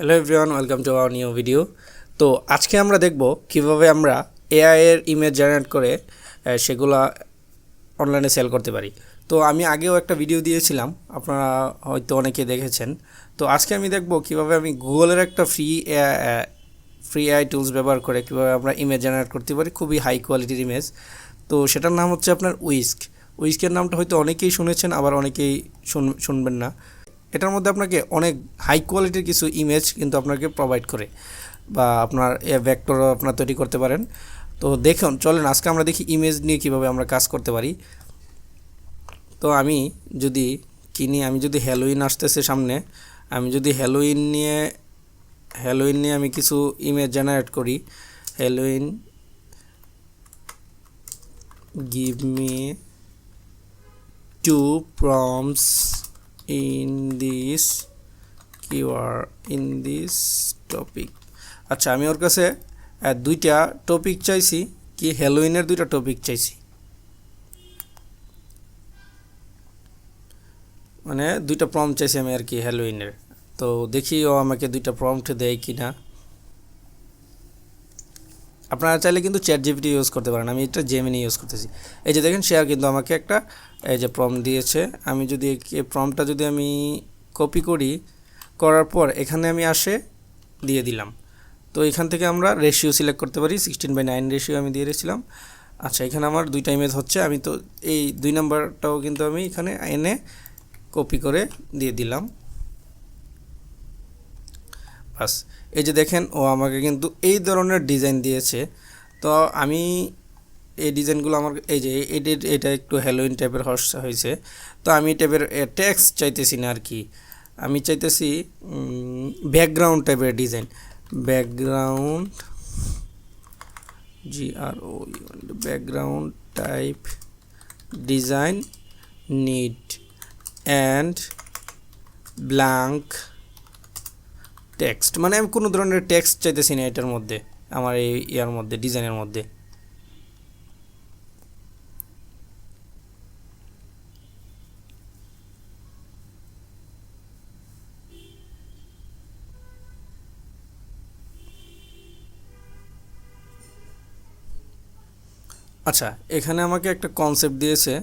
Hello everyone welcome to our new video তো আজকে আমরা দেখব কীভাবে আমরা এআই এর ইমেজ জেনারেট করে সেগুলা অনলাইনে সেল করতে পারি। তো আমি আগেও একটা ভিডিও দিয়েছিলাম, আপনারা হয়তো অনেকে দেখেছেন। তো আজকে আমি দেখব কীভাবে আমি গুগলের একটা ফ্রি ফ্রি এআই টুলস ব্যবহার করে কীভাবে আমরা ইমেজ জেনারেট করতে পারি, খুবই হাই কোয়ালিটির ইমেজ তো সেটার নাম হচ্ছে আপনার উইস্ক উইস্কের নামটা হয়তো অনেকেই শুনেছেন, আবার অনেকেই শুন- শুনবেন না। এটার মধ্যে আপনাকে অনেক হাই কোয়ালিটির কিছু ইমেজ কিন্তু আপনাকে প্রোভাইড করে বা আপনার এ ভেক্টরও আপনার তৈরি করতে পারেন। তো দেখুন, চলেন আজকে আমরা দেখি ইমেজ নিয়ে কীভাবে আমরা কাজ করতে পারি। তো আমি যদি কিনি, আমি যদি হ্যালোইন আসতেছে সামনে, আমি যদি হ্যালোইন নিয়ে হ্যালোইন নিয়ে আমি কিছু ইমেজ জেনারেট করি Halloween give me two prompts in this keyword in this topic আচ্ছা আমি ওর কাছে দুইটা টপিক চাইছি, কি হ্যালোইনের দুইটা টপিক চাইছি। মানে দুইটা প্রম্পট চাইছি আমি আর কি হ্যালোইনের তো দেখি ও আমাকে দুইটা প্রম্পট দেয় কি না আপনারা চাইলে কিন্তু চ্যাট জিপিটি ইউজ করতে পারেন। আমি এটা জেমিনি ইউজ করতেছি। এই যে দেখেন শেয়ার কিন্তু আমাকে একটা, এই যে প্রম দিয়েছে। আমি যদি প্রমটা যদি আমি কপি করি, করার পর এখানে আমি আসে দিয়ে দিলাম। তো এখান থেকে আমরা রেশিও সিলেক্ট করতে পারি সিক্সটিন বাই নাইন রেশিও আমি দিয়ে দিয়েছিলাম। আচ্ছা এখানে আমার দুইটা ইমেজ হচ্ছে। আমি তো এই দুই নাম্বারটাও কিন্তু আমি এখানে এনে কপি করে দিয়ে দিলাম। বাস। এই যে দেখেন, ও আমাকে কিন্তু এই ধরনের ডিজাইন দিয়েছে। তো আমি এই ডিজাইনগুলো আমার, এই যে এটি এটা একটু হ্যালোইন টাইপের হর্স হয়েছে। তো আমি টাইপের ট্যাক্স চাইতেছি না আর কি আমি চাইতেছি ব্যাকগ্রাউন্ড টাইপের ডিজাইন ব্যাকগ্রাউন্ড জি আর ও background type design need and blank text মানে আমি কোনো ধরনের টেক্সট চাইতেছি না এটার মধ্যে, আমার এই ইয়ার মধ্যে ডিজাইনের মধ্যে। আচ্ছা এখানে আমাকে একটা কনসেপ্ট দিয়েছে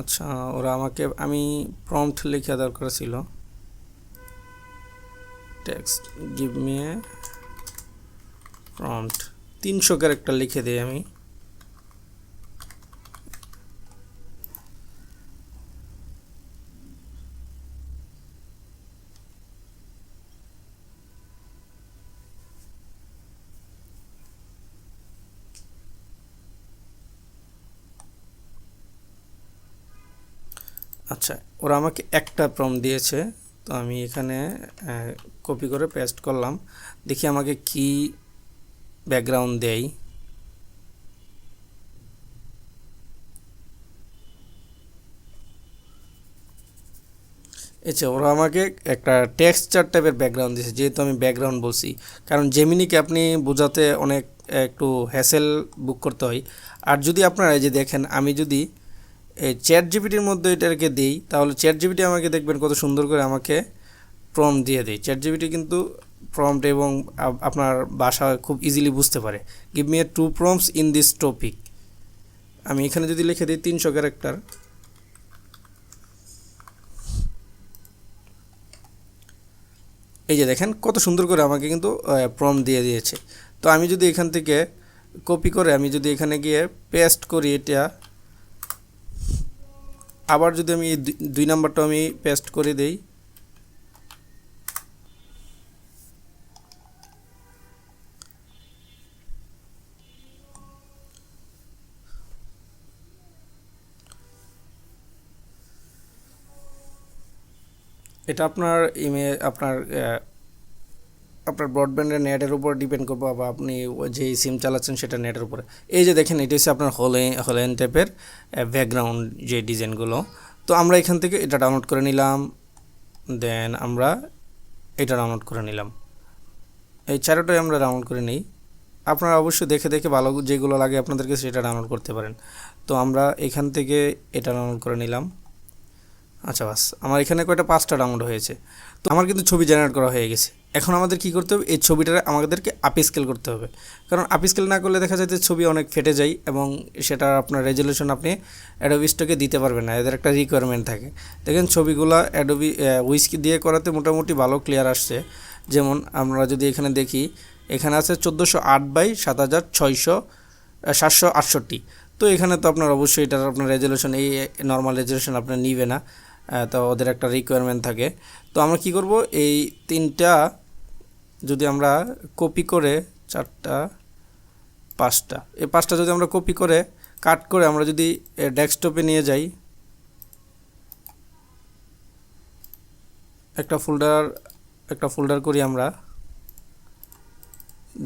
আচ্ছা ওরা আমাকে, আমি প্রম্পট লেখা দরকার ছিল। Text give me a prompt তিনশো ক্যারেক্টার লিখে দিই আমি। আচ্ছা ওরা আমাকে একটা প্রম দিয়েছে। তো আমি এখানে কপি করে পেস্ট করলাম। দেখি আমাকে কি ব্যাকগ্রাউন্ড দেয়। আচ্ছা ওরা আমাকে একটা টেক্সচার টাইপের ব্যাকগ্রাউন্ড দিয়েছে, যেহেতু আমি ব্যাকগ্রাউন্ড বলছি। কারণ জেমিনিকে আপনি বোঝাতে অনেক, একটু হ্যাসেল বুক করতে হয়। আর যদি আপনারা যে দেখেন, আমি যদি এই চ্যাট জিপিটির মধ্যে এটাকে দিই, তাহলে চ্যাট জিপিটি আমাকে দেখবেন কত সুন্দর করে আমাকে প্রম দিয়ে দেয়। চ্যাট জিপিটি কিন্তু প্রম্পট এবং আপনার ভাষা খুব ইজিলি বুঝতে পারে। Give me a two prompts in this topic আমি এখানে যদি লিখে দিই, তিনশো ক্যারেক্টার এই যে দেখেন, কত সুন্দর করে আমাকে কিন্তু প্রম দিয়ে দিয়েছে। তো আমি যদি এখান থেকে কপি করে, আমি যদি এখানে গিয়ে পেস্ট করি এটা আবার যদি আমি দুই- নাম্বারটা আমি পেস্ট করে দেই। এটা আপনার ইমে আপনার আপনার ব্রডব্যান্ডের নেটের উপর ডিপেন্ড করব, বা আপনি যে সিম চালাচ্ছেন সেটা নেটের উপরে। এই যে দেখেন, এটা হচ্ছে আপনার হোলে হোলেন টাইপের ব্যাকগ্রাউন্ড যে ডিজাইনগুলো। তো আমরা এখান থেকে এটা ডাউনলোড করে নিলাম দেন আমরা এটা ডাউনলোড করে নিলাম। এই চারোটাই আমরা ডাউনলোড করে নিই। আপনারা অবশ্যই দেখে দেখে ভালো যেগুলো লাগে আপনাদেরকে সেটা ডাউনলোড করতে পারেন। তো আমরা এখান থেকে এটা ডাউনলোড করে নিলাম। আচ্ছা বাস, আমার এখানে কয়টা পাঁচটা ডাউনলোড হয়েছে। তো আমার কিন্তু ছবি জেনারেট করা হয়ে গেছে। এখন আমাদের কি করতে হবে? এই ছবিটা আমাদেরকে আপ স্কেল করতে হবে। কারণ আপ স্কেল না করলে দেখা যায় যে ছবি অনেক ফেটে যায় এবং সেটা আপনার রেজলিউশন আপনি অ্যাডোবি স্টকে দিতে পারবেন না। এদের একটা রিকোয়ারমেন্ট থাকে। দেখেন ছবিগুলো অ্যাডোবি উইস্কি দিয়ে করাতে মোটামুটি ভালো ক্লিয়ার আসছে। যেমন আমরা যদি এখানে দেখি, এখানে আছে চোদ্দোশো আট বাই সাত হাজার ছয়শো সাতশো আটষট্টি। তো এখানে তো আপনার অবশ্যই এটার আপনার রেজলিউশন এই নর্মাল রেজলিউশন আপনার নিবে না। তো ওদের একটা রিকোয়ারমেন্ট থাকে। তো আমরা কি করব? এই তিনটা যদি আমরা কপি করে চারটা, পাঁচটা, এই পাঁচটা যদি আমরা কপি করে কাট করে আমরা যদি ডেস্কটপে নিয়ে যাই, একটা ফোল্ডার একটা ফোল্ডার করি আমরা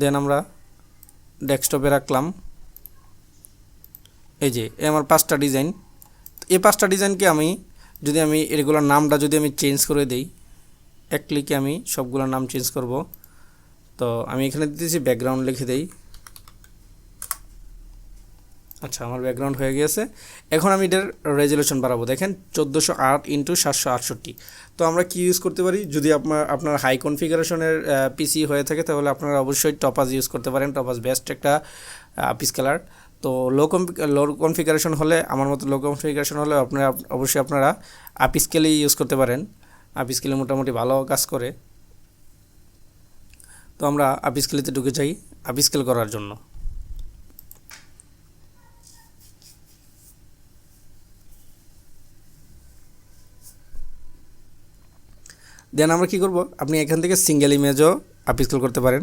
দেন আমরা ডেস্কটপে রাখলাম। এই যে আমার পাঁচটা ডিজাইন এই পাঁচটা ডিজাইনকে আমি যদি আমি এগুলোর নামটা যদি আমি চেঞ্জ করে দিই, এক ক্লিকে আমি সবগুলোর নাম চেঞ্জ করব। তো আমি এখানে দিতেছি ব্যাকগ্রাউন্ড লিখে দেই। আচ্ছা আমার ব্যাকগ্রাউন্ড হয়ে গিয়েছে। এখন আমি এটার রেজলিউশন বাড়াবো। দেখেন, চোদ্দোশো আট ইন্টু সাতশো আটষট্টি। তো আমরা কি ইউজ করতে পারি? যদি আপনার আপনার হাই কনফিগারেশনের পিসি হয়ে থাকে, তাহলে আপনারা অবশ্যই টপাস ইউজ করতে পারেন। টপাস বেস্ট একটা পিস কালার তো লো লো কনফিগারেশন হলে, আমার মতো লো কনফিগারেশন হলে আপনারা অবশ্যই আপনারা আপ স্কেলই ইউজ করতে পারেন। আপ স্কেলে মোটামুটি ভালো কাজ করে। তো আমরা আপ স্কেলেতে ঢুকে যাই আপ স্কেল করার জন্য। দেন আমরা কি করব? আপনি এখান থেকে সিঙ্গেল ইমেজও আপ স্কেল করতে পারেন।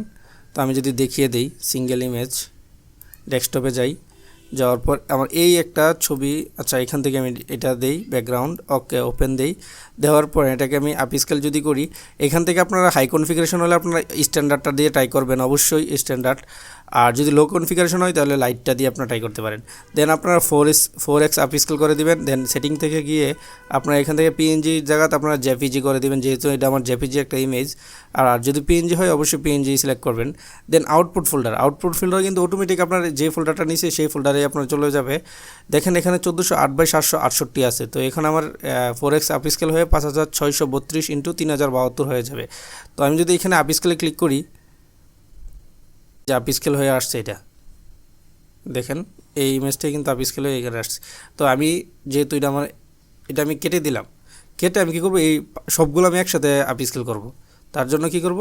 তো আমি যদি দেখিয়ে দিই সিঙ্গেল ইমেজ ডেস্কটপে যাই, যাওয়ার পর আমার এই একটা ছবি আচ্ছা এখান থেকে আমি এটা দেই ব্যাকগ্রাউন্ড ওকে ওপেন দেই, দেওয়ার পর এটাকে আমি আপ স্কেল যদি করি, এখান থেকে আপনারা হাই কনফিগারেশন হলে আপনারা স্ট্যান্ডার্ডটা দিয়ে ট্রাই করবেন, অবশ্যই স্ট্যান্ডার্ড আর যদি লো কনফিগারেশন হয়, তাহলে লাইটটা দিয়ে আপনারা ট্রাই করতে পারেন। দেন আপনারা four S four X upscale করে দিবেন। দেন সেটিং থেকে গিয়ে আপনারা এখান থেকে পিএনজি জায়গাতে আপনারা জেপিজি করে দিবেন, যেহেতু এটা আমার জেপিজি একটা ইমেজ আর যদি পিএনজি হয়, অবশ্যই পিএনজি সিলেক্ট করবেন। Then output folder output folder কিন্তু অটোমেটিক আপনার যে ফোল্ডারটা নিছে, সেই ফোল্ডারে আপনার চলে যাবে। দেখেন এখানে চোদ্দোশো আট বাই সাতশো আটষট্টি আছে। তো এখানে আমার ফোর এক্স আপ স্কেল হয়ে পাঁচ হাজার ছয়শো বত্রিশ ইন্টু তিন হাজার বাহাত্তর হয়ে যাবে। তো আমি যদি এখানে আপ স্কেলে ক্লিক করি যে আপ স্কেল হয়ে আসছে এটা। দেখেন, এই ইমেজটাই কিন্তু আপ স্কেল হয়ে এখানে আসছে। তো আমি যেহেতু এটা আমার এটা আমি কেটে দিলাম। কেটে আমি কী করব? এই সবগুলো আমি একসাথে আপ স্কেল করব। তার জন্য কি করব?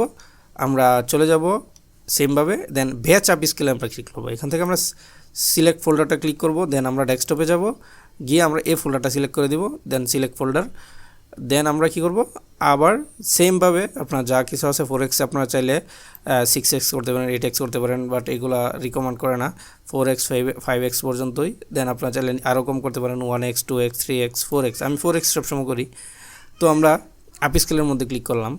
আমরা চলে যাব সেমভাবে দেন ভ্যাচ আপ স্কেলে আমরা ক্লিক করব? এখান থেকে আমরা সিলেক্ট ফোল্ডারটা ক্লিক করব দেন আমরা ডেস্কটপে যাব। গিয়ে আমরা এই ফোল্ডারটা সিলেক্ট করে দিব দেন সিলেক্ট ফোল্ডার দেন আমরা কি করব? আবার সেমভাবে আপনার যা কিছু আছে ফোর এক্স আপনারা চাইলে সিক্স এক্স করতে পারেন এইট এক্স করতে পারেন বাট এগুলো রিকমেন্ড করে না। Four x five five x পর্যন্তই। দেন আপনারা চাইলে আরও কম করতে পারেন one x two x three x four x আমি ফোর এক্স সবসময় করি। তো আমরা আপ স্কেলের মধ্যে ক্লিক করলাম।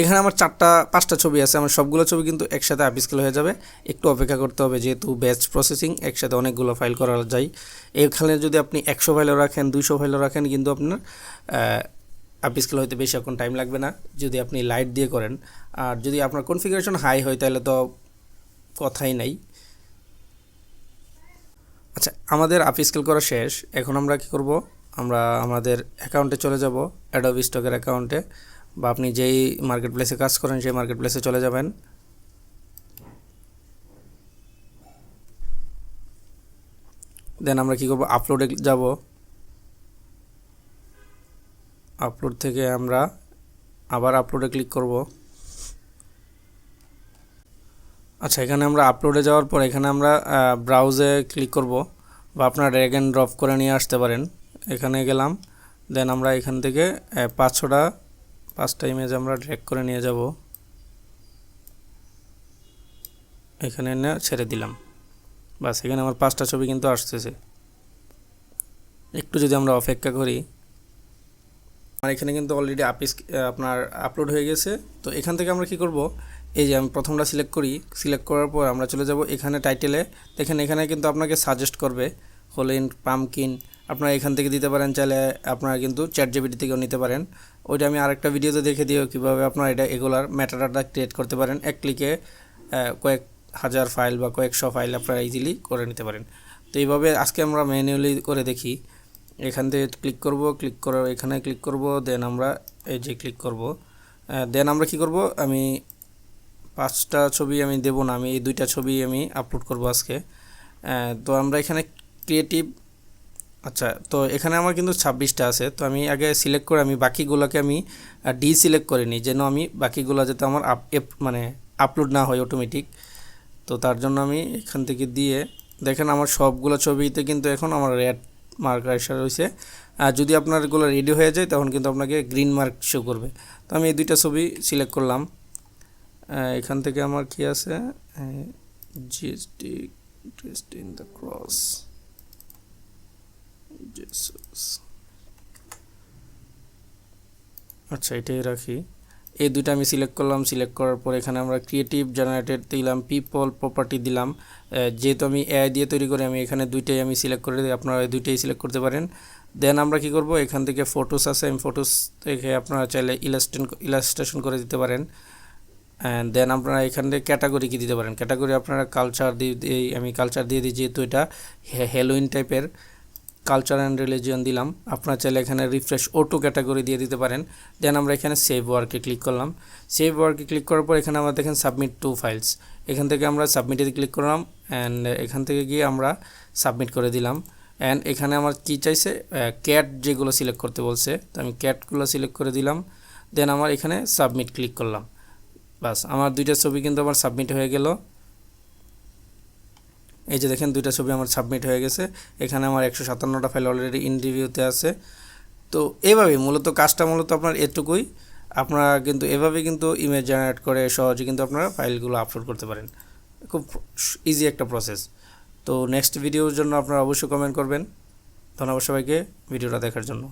এখানে আমার চারটা, পাঁচটা ছবি আছে। আমার সবগুলো ছবি কিন্তু একসাথে আপ স্কেল হয়ে যাবে। একটু অপেক্ষা করতে হবে, যেহেতু ব্যাচ প্রসেসিং একসাথে অনেকগুলো ফাইল করা যায়। এখানে যদি আপনি একশো ফাইলও রাখেন, দুইশো ফাইলও রাখেন, কিন্তু আপনার আপ স্কেল হইতে বেশি এখন টাইম লাগবে না। যদি আপনি লাইট দিয়ে করেন, আর যদি আপনার কনফিগারেশন হাই হয়, তাহলে তো কথাই নাই। আচ্ছা আমাদের আপ স্কেল করা শেষ। এখন আমরা কি করব? আমরা আমাদের অ্যাকাউন্টে চলে যাব অ্যাডোবি স্টকের অ্যাকাউন্টে বা আপনি যেই মার্কেট প্লেসে কাজ করেন, সেই মার্কেট প্লেসে চলে যাবেন। দেন আমরা কী করব? আপলোডে যাব। আপলোড থেকে আমরা আবার আপলোডে ক্লিক করব। আচ্ছা এখানে আমরা আপলোডে যাওয়ার পর এখানে আমরা ব্রাউজে ক্লিক করব বা আপনার ড্র্যাগ অ্যান্ড ড্রপ করে নিয়ে আসতে পারেন। এখানে গেলাম। দেন আমরা এখান থেকে পাঁচশোটা পাঁচটা ইমেজ আমরা ড্র্যাগ করে নিয়ে যাব, এখানে এনে ছেড়ে দিলাম। বাস, এখানে আমার পাঁচটা ছবি কিন্তু আসতেছে। একটু যদি আমরা অপেক্ষা করি, আমার এখানে কিন্তু অলরেডি আপিস আপনার আপলোড হয়ে গেছে। তো এখান থেকে আমরা কি করব? এই যে আমি প্রথমটা সিলেক্ট করি সিলেক্ট করার পর আমরা চলে যাব এখানে টাইটেলে দেখেন এখানে কিন্তু আপনাকে সাজেস্ট করবে হোলেন পামকিন আপনারা এখান থেকে দিতে পারেন চাইলে আপনারা কিন্তু চ্যাট জিবিটি থেকেও নিতে পারেন। ওইটা আমি আরেকটা ভিডিওতে দেখে দিও কীভাবে আপনারা এটা এগুলার ম্যাটারটা ক্রিয়েট করতে পারেন। এক ক্লিকে কয়েক হাজার ফাইল বা কয়েকশো ফাইল আপনারা ইজিলি করে নিতে পারেন। তো এইভাবে আজকে আমরা ম্যানুয়ালি করে দেখি। এখান থেকে ক্লিক করব ক্লিক করার এখানে ক্লিক করব দেন আমরা এই যে ক্লিক করব দেন আমরা কি করব? আমি পাঁচটা ছবি আমি দেব না, আমি এই দুইটা ছবি আমি আপলোড করব আজকে। তো আমরা এখানে ক্রিয়েটিভ আচ্ছা তো এখানে আমার কিন্তু ছাব্বিশটা আছে, তো আমি আগে সিলেক্ট করে আমি বাকিগুলোকে আমি ডি সিলেক্ট করে নিই, যেন আমি বাকিগুলো যাতে আমার আপ মানে আপলোড না হয় অটোমেটিক তো তার জন্য আমি এখান থেকে দিয়ে, দেখেন আমার সবগুলো ছবিতে কিন্তু এখন আমার রেড মার্ক আসা রয়েছে। আর যদি আপনার এগুলো রেডি হয়ে যায়, তখন কিন্তু আপনাকে গ্রিন মার্ক শো করবে। তো আমি এই দুইটা ছবি সিলেক্ট করলাম। এখান থেকে আমার কি আছে? GST in the cross. আচ্ছা এটাই রাখি। এই দুইটা আমি সিলেক্ট করলাম সিলেক্ট করার পর এখানে আমরা ক্রিয়েটিভ জেনারেটেড দিলাম পিপল প্রপার্টি দিলাম। যেহেতু আমি এআই দিয়ে তৈরি করি, আমি এখানে দুইটাই আমি সিলেক্ট করে দিই, আপনারা এই দুইটাই সিলেক্ট করতে পারেন। দেন আমরা কি করব? এখান থেকে ফটোস আছে, আমি ফটোস থেকে আপনারা চাইলে ইলাস্টেন ইলাস্ট্রেশন করে দিতে পারেন। অ্যান্ড দেন আপনারা এখান থেকে ক্যাটাগরি কি দিতে পারেন? ক্যাটাগরি আপনারা কালচার দিয়ে আমি কালচার দিয়ে দিই, যেহেতু এটা হ্যালোইন টাইপের কালচার অ্যান্ড রিলিজিয়ন দিলাম। আপনারা চাইলে এখানে রিফ্রেশ অটো ক্যাটাগরি দিয়ে দিতে পারেন। দেন আমরা এখানে সেভ ওয়ার্কে ক্লিক করলাম। সেভ ওয়ার্কে ক্লিক করার পর এখানে আমরা দেখেন সাবমিট টু ফাইলস এখান থেকে আমরা সাবমিটে ক্লিক করলাম অ্যান্ড এখান থেকে গিয়ে আমরা সাবমিট করে দিলাম। অ্যান্ড এখানে আমার কি চাইছে? ক্যাট যেগুলো সিলেক্ট করতে বলছে। তো আমি ক্যাটগুলো সিলেক্ট করে দিলাম। দেন আমার এখানে সাবমিট ক্লিক করলাম। বাস, আমার দুইটা ছবি কিন্তু আমার সাবমিট হয়ে গেল। এই যে দেখেন দুইটা ছবি আমার সাবমিট হয়ে গেছে। এখানে আমার একশো সাতান্নটা ফাইল অলরেডি ইন রিভিউতে আছে। তো এভাবে মূলত কাজটা মূলত আপনার এটুকুই। আপনারা কিন্তু এভাবে কিন্তু ইমেজ জেনারেট করে সহজে কিন্তু আপনারা ফাইলগুলো আপলোড করতে পারেন। খুব ইজি একটা প্রসেস তো নেক্সট ভিডিওর জন্য আপনারা অবশ্যই কমেন্ট করবেন। ধন্যবাদ সবাইকে ভিডিওটা দেখার জন্য।